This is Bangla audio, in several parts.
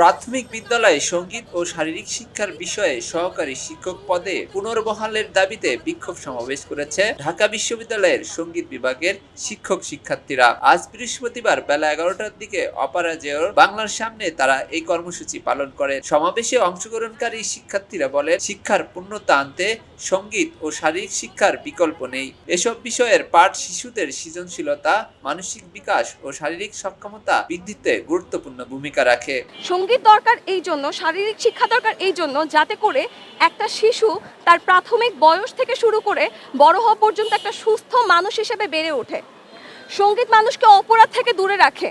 প্রাথমিক বিদ্যালয়ে সংগীত ও শারীরিক শিক্ষার বিষয়ে সহকারী শিক্ষক পদে পুনর্বহালের দাবিতে বিক্ষোভ সমাবেশ করেছে ঢাকা বিশ্ববিদ্যালয়ের সংগীত বিভাগের শিক্ষক শিক্ষার্থীরা। আজ বৃহস্পতিবার বেলা এগারোটার দিকে অপরাজেয় বাংলার সামনে তারা এই কর্মসূচি পালন করেন সমাবেশে অংশগ্রহণকারী শিক্ষার্থীরা বলেন, শিক্ষার পূর্ণতা আনতে সংগীত ও শারীরিক শিক্ষার বিকল্প নেই। এসব বিষয়ের পাঠ শিশুদের সৃজনশীলতা, মানসিক বিকাশ ও শারীরিক সক্ষমতা বৃদ্ধিতে গুরুত্বপূর্ণ ভূমিকা রাখে। সংগীত দরকার এই জন্য, শারীরিক শিক্ষা দরকার এই জন্য, যাতে করে একটা শিশু তার প্রাথমিক বয়স থেকে শুরু করে বড় হওয়া পর্যন্ত একটা সুস্থ মানুষ হিসেবে বেড়ে ওঠে। সংগীত মানুষকে অপরাধ থেকে দূরে রাখে।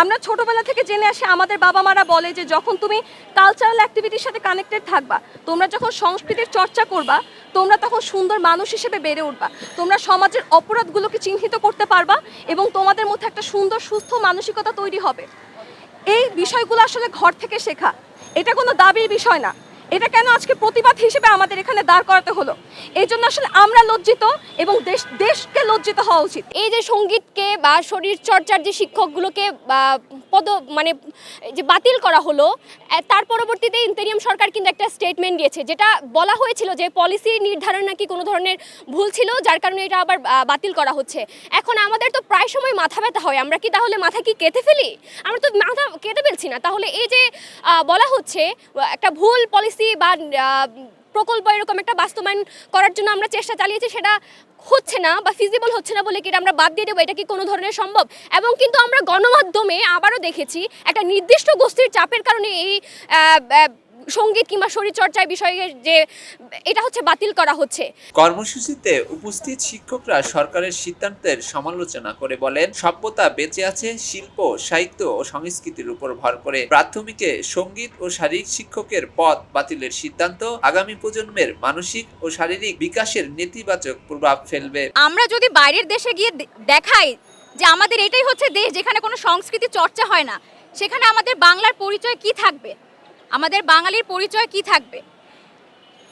আমরা ছোটবেলা থেকে জেনে আসি, আমাদের বাবা মারা বলে যে, যখন তুমি কালচারাল অ্যাক্টিভিটির সাথে কানেক্টেড থাকবা, তোমরা যখন সংস্কৃতির চর্চা করবা, তোমরা তখন সুন্দর মানুষ হিসেবে বেড়ে উঠবা। তোমরা সমাজের অপরাধগুলোকে চিহ্নিত করতে পারবা এবং তোমাদের মধ্যে একটা সুন্দর, সুস্থ মানসিকতা তৈরি হবে। এই বিষয়গুলো আসলে ঘর থেকে শেখা। এটা কোনো দাবির বিষয় না। এটা কেন আজকে প্রতিবাদ হিসেবে আমাদের এখানে দাঁড় করাতে হলো? এই জন্য আসলে আমরা লজ্জিত এবং দেশ, দেশকে লজ্জিত হওয়া উচিত। এই যে সঙ্গীতকে বা শরীর চর্চার যে শিক্ষকগুলোকে পদ মানে যে বাতিল করা হলো তার পরবর্তীতে ইন্তেরিয়াম সরকার কিন্তু একটা স্টেটমেন্ট দিয়েছে, যেটা বলা হয়েছিল যে পলিসি নির্ধারণ নাকি কোনো ধরনের ভুল ছিল, যার কারণে এটা আবার বাতিল করা হচ্ছে। এখন আমাদের তো প্রায় সময় মাথা ব্যথা হয়, আমরা কি তাহলে মাথা কি কেটে ফেলি? আমরা তো মাথা কেটে ফেলছি না। তাহলে এই যে বলা হচ্ছে একটা ভুল পলিসি বা প্রকল্প এরকম একটা বাস্তবায়ন করার জন্য আমরা চেষ্টা চালিয়েছি, সেটা হচ্ছে না বা ফিজিবল হচ্ছে না বলে কি আমরা বাদ দিয়ে দেবো? এটা কি কোনো ধরনের সম্ভব? এবং কিন্তু আমরা গণমাধ্যমে আবারও দেখেছি একটা নির্দিষ্ট গোষ্ঠীর চাপের কারণে এই সংগীত কিংবা শরীরচর্চার বিষয়ে যে এটা হচ্ছে বাতিল করা হচ্ছে। কর্মসূচিতে উপস্থিত শিক্ষকরা সরকারের সিদ্ধান্তের সমালোচনা করে বলেন সভ্যতা বেঁচে আছে শিল্প সাহিত্য ও সংস্কৃতির উপর ভর করে। প্রাথমিকে সংগীত ও শারীরিক শিক্ষকের পদ বাতিলের সিদ্ধান্ত আগামী প্রজন্মের মানসিক ও শারীরিক বিকাশের নেতিবাচক প্রভাব ফেলবে। আমরা যদি বাইরের দেশে গিয়ে দেখাই যে আমাদের এটাই হচ্ছে দেশ যেখানে কোনো সংস্কৃতি চর্চা হয় না সেখানে আমাদের বাংলার পরিচয় কি থাকবে? আমাদের বাঙালির পরিচয় কি থাকবে?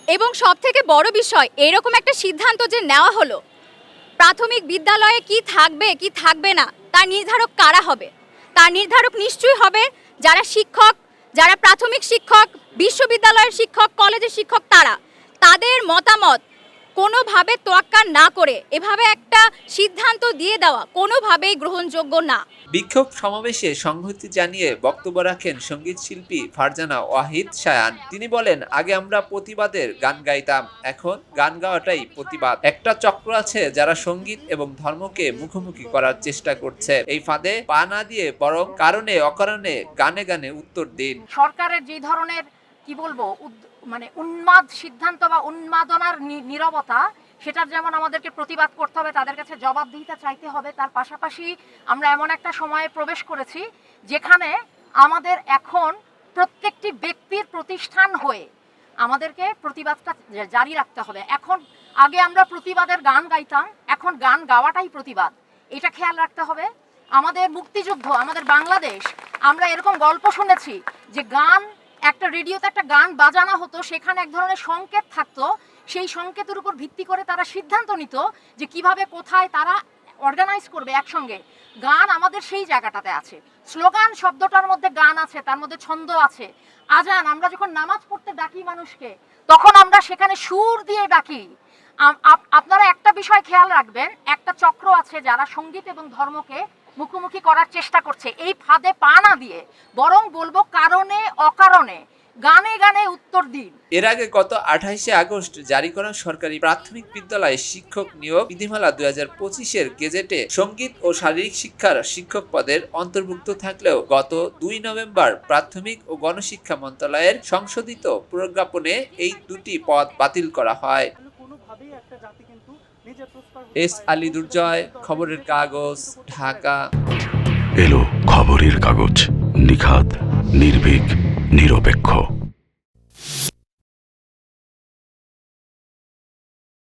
এবং সব থেকে বড় বিষয়, এরকম একটা সিদ্ধান্ত যে নেওয়া হলো, প্রাথমিক বিদ্যালয়ে কি থাকবে কি থাকবে না, তার নির্ধারক কারা হবে? তার নির্ধারক নিশ্চয়ই হবে যারা শিক্ষক, যারা প্রাথমিক শিক্ষক, বিশ্ববিদ্যালয়ের শিক্ষক, কলেজের শিক্ষক তারা। তাদের মতামত কোনোভাবে তোয়াক্কা না করে এভাবে একটা সিদ্ধান্ত দিয়ে দেওয়া কোনোভাবেই গ্রহণযোগ্য না। বিক্ষোভ সমাবেশে সংহতি জানিয়ে বক্তব্য রাখেন সংগীত শিল্পী ফারজানা ওয়াহিদ শায়ান তিনি বলেন আগে আমরা প্রতিবাদের গান গাইতাম এখন গান গাওয়াটাই প্রতিবাদ। একটা চক্র আছে যারা সংগীত এবং ধর্মকে মুখোমুখি করার চেষ্টা করছে। এই ফাঁদে পা না দিয়ে বরং কারণে অকারণে গানে গানে উত্তর দিন। সরকারের যে ধরনের কি বলব মানে উন্মাদ সিদ্ধান্ত বা উন্মাদনার নীরবতা, সেটার যেমন আমাদেরকে প্রতিবাদ করতে হবে, তাদের কাছে জবাবদিহিতা চাইতে হবে, তার পাশাপাশি আমরা এমন একটা সময়ে প্রবেশ করেছি যেখানে আমাদের এখন প্রত্যেকটি ব্যক্তির প্রতিষ্ঠান হয়ে আমাদেরকে প্রতিবাদটা জারি রাখতে হবে। এখন আগে আমরা প্রতিবাদের গান গাইতাম, এখন গান গাওয়াটাই প্রতিবাদ। এটা খেয়াল রাখতে হবে। আমাদের মুক্তিযুদ্ধ, আমাদের বাংলাদেশ, আমরা এরকম গল্প শুনেছি যে গান একটা রেডিওতে একটা গান বাজানো হতো, সেখানে এক ধরনের সংকেত থাকতো। সেই সংকেতের উপর ভিত্তি করে তারা সিদ্ধান্ত নিত যে কীভাবে, কোথায় তারা অর্গানাইজ করবে একসঙ্গে। গান আমাদের সেই জায়গাটাতে আছে। স্লোগান শব্দটার মধ্যে গান আছে, তার মধ্যে ছন্দ আছে। আজান, আমরা যখন নামাজ পড়তে ডাকি মানুষকে, তখন আমরা সেখানে সুর দিয়ে ডাকি। আপনারা একটা বিষয় খেয়াল রাখবেন, একটা চক্র আছে যারা সংগীত এবং ধর্মকে মুখোমুখি করার চেষ্টা করছে। এই ফাঁদে পা না দিয়ে বরং বলব কারণে অকারণে গানে গানে উত্তর দিন। এর আগে গত আঠাইশে আগস্ট জারি করা সরকারি প্রাথমিক বিদ্যালয়ে শিক্ষক নিয়োগ বিধিমালা দুই হাজার পঁচিশের গেজেটে সংগীত ও শারীরিক শিক্ষার শিক্ষক পদের অন্তর্ভুক্ত থাকলেও গত দুই নভেম্বর প্রাথমিক ও গণশিক্ষা মন্ত্রণালয়ের সংশোধিত প্রজ্ঞাপনে এই দুটি পদ বাতিল করা হয়। কোনোভাবেই একটা জাতি কিন্তু এস আলী দুর্জয় খবরের কাগজ ঢাকা। এলো খবরের কাগজ নিখাত নির্ভীক নিরপেক্ষ।